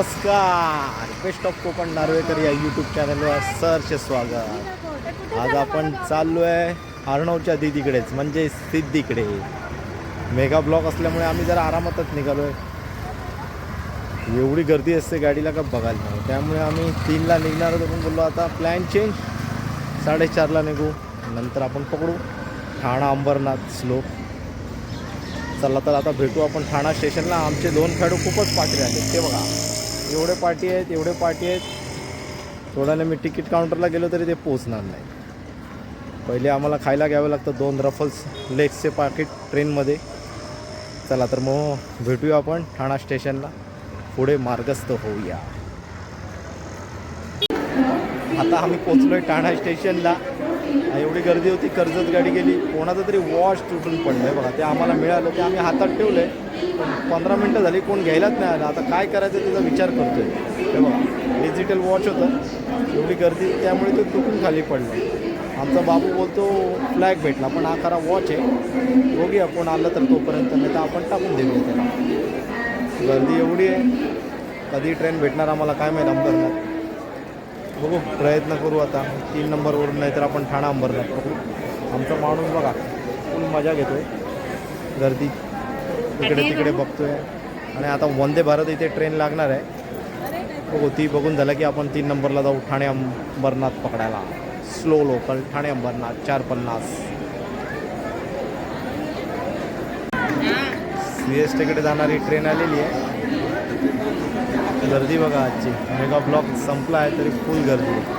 नमस्कार best of Konkan Narvekar या YouTube चॅनलवर सरचे स्वागत. आज आपण चाललो आहे अर्णवच्या दिदीकडेच म्हणजे सिद्धीकडे. मेगा ब्लॉक असल्यामुळे आम्ही जरा आरामातच निघालो आहे एवढी गर्दी असते गाडीला का बघायला नाही. त्यामुळे आम्ही तीनला निघणार होतो पण बोललो आता प्लॅन चेंज साडेचारला निघू नंतर आपण पकडू. ठाणा अंबरनाथ स्लो चला तर आता भेटू आपण ठाणा स्टेशनला आमचे दोन खेळाडू खूपच पाठी आले ते बघा. एवढे पाठी आहेत एवढे पाठी आहेत. थोड्याने मी तिकीट काउंटरला गेलो तरी ते पोचणार नाही. पहिले आम्हाला खायला घ्यावं लागतं दोन रफल्स लेग्सचे पाकिट ट्रेनमध्ये चला तर मग भेटूया आपण ठाणा स्टेशनला पुढे मार्गस्थ होऊया. आता आम्ही पोचलो आहे ठाणा स्टेशनला एवढी गर्दी होती कर्जत गाडी गेली. कोणाचं तरी वॉच तुटून पडलं आहे बघा. ते आम्हाला मिळालं ते आम्ही हातात ठेवलं आहे पण पंधरा मिनटं झाली कोण घ्यायलाच नाही आलं. आता काय करायचं त्याचा विचार करतो आहे ते बघा डिजिटल वॉच होतं. एवढी गर्दी त्यामुळे तो तुटून खाली पडलं. आमचा बाबू बोलतो फ्लॅग भेटला पण हा खरा वॉच आहे. बघूया कोण आलं तर तोपर्यंत नाही तर आपण टाकून देऊया त्याला. गर्दी एवढी आहे. कधी ट्रेन भेटणार आम्हाला काय माहीत अंबरनाथ बघू प्रयत्न करू आता तीन नंबरवरून नाही तर आपण ठाणा अंबरनाथ पकडू आमचा माणूस बघा फुल मजा घेतोय. गर्दी इकडे तिकडे बघतोय. आणि आता वंदे भारत इथे ट्रेन लागणार आहे. बघू ती बघून झालं की आपण तीन नंबरला जाऊ ठाणे अंबरनाथ पकडायला. स्लो लोकल ठाणे अंबरनाथ चार पन्नास. सी एस टीकडे जाणारी ट्रेन आलेली आहे. गर्दी बघा आजची. मेगा ब्लॉक संपला आहे तरी फुल गर्दी. आहे.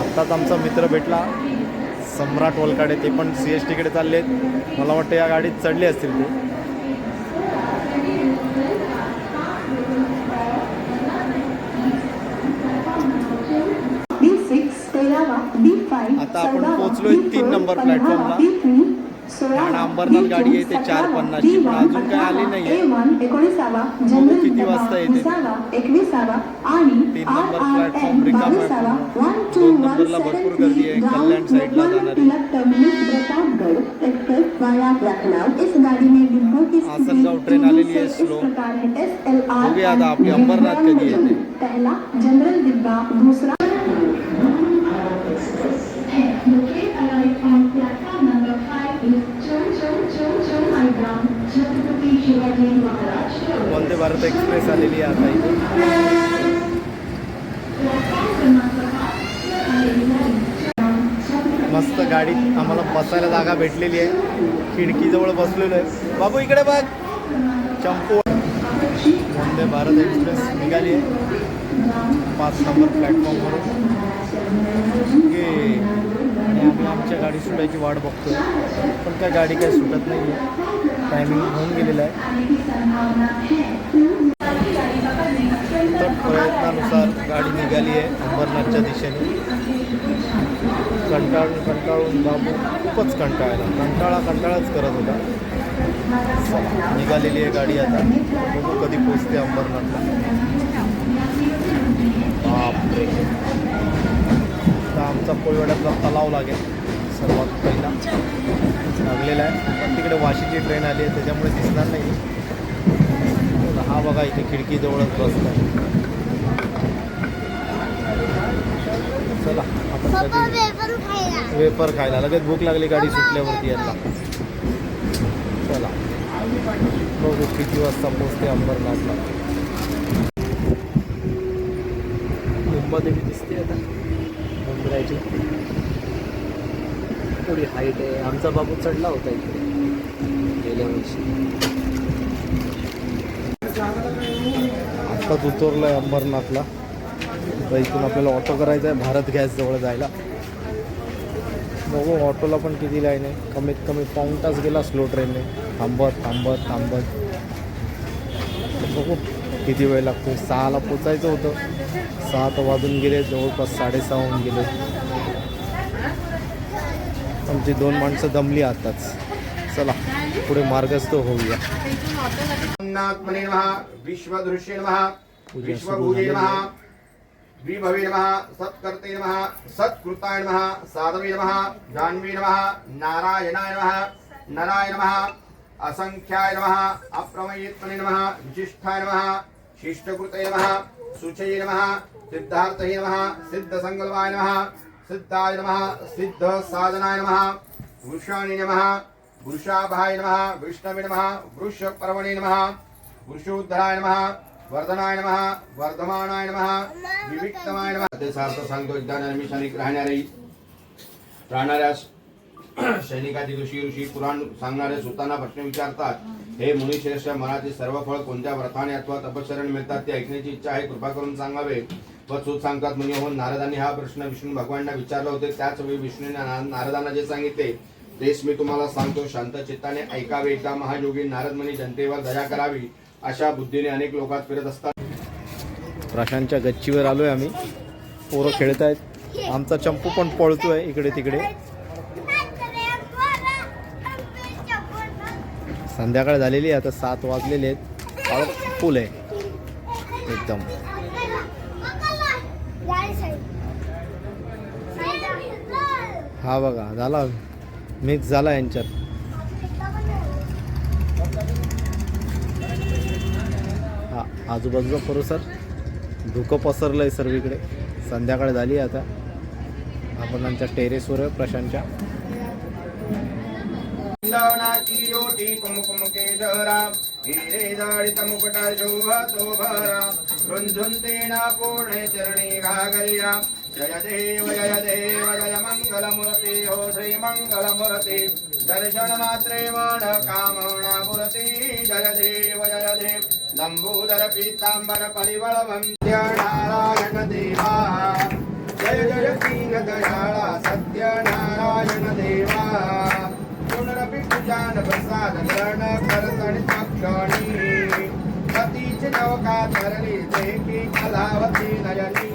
आत्ताच आमचा मित्र भेटला. सम्राट वलकाडे ते पण सी एस टीकडे चालले आहेत मला वाटतं या गाडीत चढले असतील ते. आता आपण पोहोचलोय तीन नंबर प्लॅटफॉर्मला अंबरनाथ गाडी आहे ते चार पन्नासची, पण अजून काय आली नाहीये. बघू किती वाजता येते तीन नंबर प्लॅटफॉर्म रिकामा आहे. पूर्ण. दोन नंबरला भरपूर गर्दी आहे कल्याण साईडला जाणारी. आसनगाव ट्रेन आलेली आहे स्लो बघूया आता आपली अंबरनाथ कधी येते. पहला जनरल डिब्बा दूसरा भारत एक्सप्रेस आलेली आहे आता इथे. मस्त गाडीत आम्हाला बसायला जागा भेटलेली आहे. खिडकीजवळ बसलेलो आहे. बाबू इकडे बघ. चंपू. वंदे भारत एक्सप्रेस निघाली आहे. पाच नंबर प्लॅटफॉर्मवरून ओके. आणि आम्ही आमच्या गाडी सुटायची वाट बघतो पण काय गाडी काय सुटत नाही आहे टायमिंग होऊन गेलेलं आहे. तर प्रयत्नानुसार गाडी निघाली आहे अंबरनाथच्या दिशेने. कंटाळून कंटाळून बाबू खूपच कंटाळला. कंटाळा कंटाळाच करत होता. निघालेली आहे गाडी आता. बघू कधी पोचते अंबरनाथला. बापरे. आमचा कोळवड्यातला तलाव लागेल. सर्वात पहिला. लागलेला आहे. पण तिकडे वाशीची ट्रेन आली आहे त्याच्यामुळे दिसणार नाही. हा बघा इथे खिडकीजवळच बसला चला आपण कधी वेपर खायला. लगेच भूक लागली गाडी सुटल्यावरती यांना चला. बघू किती वाजता पोचते अंबरनाथला. मुंबईदेवी दिसते आता. मंदिराची थोडी हाईट आहे. आमचा बाबू चढला होता इकडे. गेल्या वर्षी. आत्ताच उतरलं आहे अंबरनाथला. आता इथून आपल्याला ऑटो करायचा आहे भारत गॅस जवळ जायला. बघू ऑटोला पण किती लाईन आहे. कमीत कमी पाऊण तास गेला स्लो ट्रेनने थांबत थांबत थांबत. बघू किती वेळ लागतो सहाला पोचायचं होतं. सहा तर वाजून गेले जवळपास साडेसहा होऊन गेले. आमची दोन माणसं दमली आताच. चला पुढे मार्गस्थ होऊया. विश्वदृश्ये विश्वभूजे द्विभवे नमः सत्कर्ते नमः सत्कृताय नमः साधवे नमः जान्वे नमः नारायणाय नमः नराय नमः असंख्याय नमः अप्रमयित्मने नमः विशिष्टाय नमः शिष्टकृतये नमः शुचये नमः सिद्धार्थये नमः सिद्धसङ्कल्पाय नमः सिद्धाय नमः सिद्धसाधनाय नमः वृषाणि नमः वृषाभाय नमः विष्णवे नमः वृषपर्वणे नमः वृषोद्धराय नमः वर्धनाय नमः वर्धमानाय नमः विविक्तमाय नमः। ते सार्थ सांगतो एकदा निमिषाने राहणारे राहणाऱ्या सैनिकाची ऋषी ऋषी पुराण सांगणारे सुतांना प्रश्न विचारतात हे मुनिश्रेष्ठ मनाचे सर्व फळ कोणत्या व्रताने अथवा तपश्चरण मिळतात ते ऐकण्याची इच्छा आहे कृपा करून सांगावे. व सांगतात. म्हणजे हो नारदांनी हा प्रश्न विष्णू भगवानना विचारला होते. त्याच वेळी विष्णूने नारदांना जे सांगितले तेच मी तुम्हाला सांगतो शांत चित्ताने ऐकावे एकदा महायोगी? नारद मुनी जनतेवर दया करावी अशा बुद्धीने अनेक लोकात फिरत असतात. प्रशांतच्या गच्चीवर आलोय आम्ही. पोरं खेळत आहेत आमचा चंपू पण पळतोय इकडे तिकडे. संध्याकाळ झालेली आहे. आता सात वाजलेले आहेत. फुल आहे. एकदम. हा बघा झाला. मिक्स झाला यांच्यात. हा आजूबाजूचा परिसर. धुकं पसरलं आहे सर्वीकडे. संध्याकाळ झाली आता. आपण आमच्या टेरेसवर आहे प्रशांतच्या. वृंदावनाची शोभा कुमकुम केशरा हिरे जाळीत रुंझुंतेना पूर्णे चरणी घागरिया జయ దేవ జయ దేవ జయ మంగళమురతి ఓ శ్రీ మంగళమురతి దర్శనమాత్రే వాణ కామణాపురతి జయ దేవ జయ దేవ లంబూదర పీతాంబర పరివళ వంద్యనారాయణ దేవా. జయ జయ శ్రీంగ దయాళ సత్యనారాయణ దేవా. పునరపి పూజాన ప్రసాద గ్రహణ కరతని చక్రాణి సతీచి నవకా తరలి దేవి కళావతి నయని.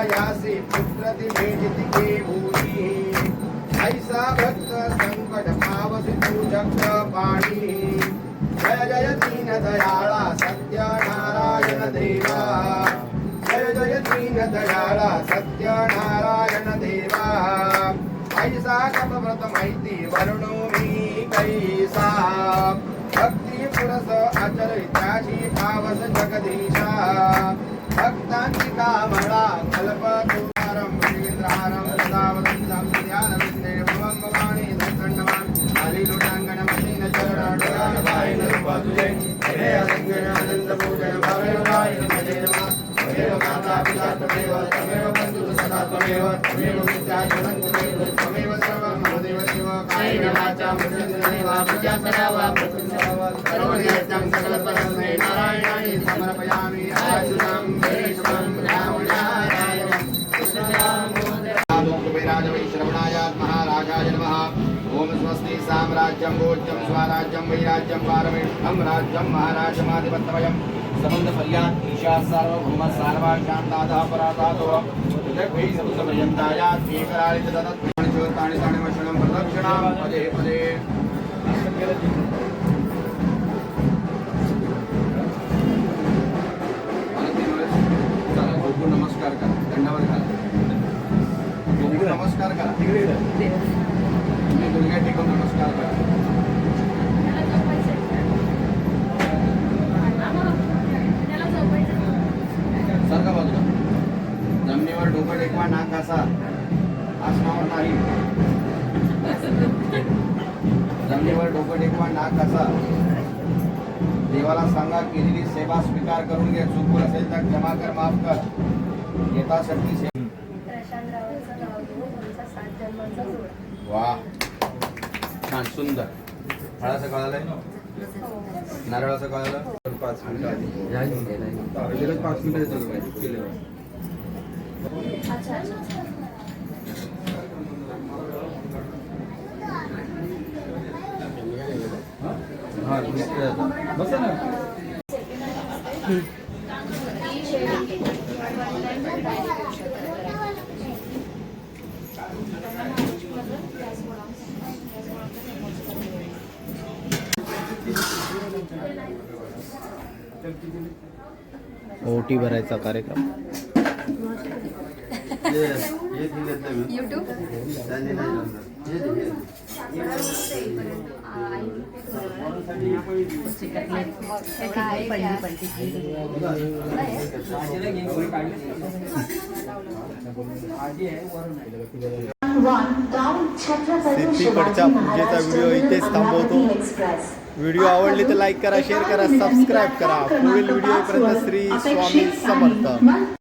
पतीच नवका तरली देवी कलावती नयनी अंकध्वजरायासी पुत्रति भेजिति के भूमि ऐसा भक्त संकट पावसी पूजक पाणी जय जय दीन दयाळा सत्य नारायण देवा जय जय दीन दयाळा सत्य नारायण देवा ऐसा कपव्रत माहिती वर्णो मी कैसा त्वमेव त्वमेव बन्धुः सदा त्वमेव त्वमेव त्वमेव त्वमेव सर्वं कायेन वाचा वा नारायणाय समर्पयामि। नमः। स्वस्ति साम्राज्यं भोज्यं स्वराज्यं वैराज्यं पारमेष्ठं राज्यं महाराजमाधिपत्यमयं समन्तपर्यात् ईशा सार्वभौम सार्वा शान्तातः परातातो जगद्वै समसमयन्तायात् एकरालित ददत् ताणि ताणि वशनं प्रदक्षिणां पदे पदे नमस्कार करा. दंडावर बघू नमस्कार करा. तुम्ही गुडघ्या टेकून नमस्कार करा. स्वीकार करून घे. चुकून असेल तर क्षमा कर माफ कर. सात जन्मांचा जोडा. वा. छान सुंदर. फळाचं कळालंय? नारळाचं कळालं? पाच मिनिटं आधी. लगेच पाच मिनिटं केल्यावर. अच्छा अच्छा. हा बसा ना. ओटी भरायचा कार्यक्रम. युट्यूब त्यांनी पूजेचा व्हिडिओ इथेच थांबवतो. व्हिडिओ आवडले तर लाईक करा शेअर करा सबस्क्राईब करा पुढील व्हिडिओपर्यंत श्री स्वामी समर्थ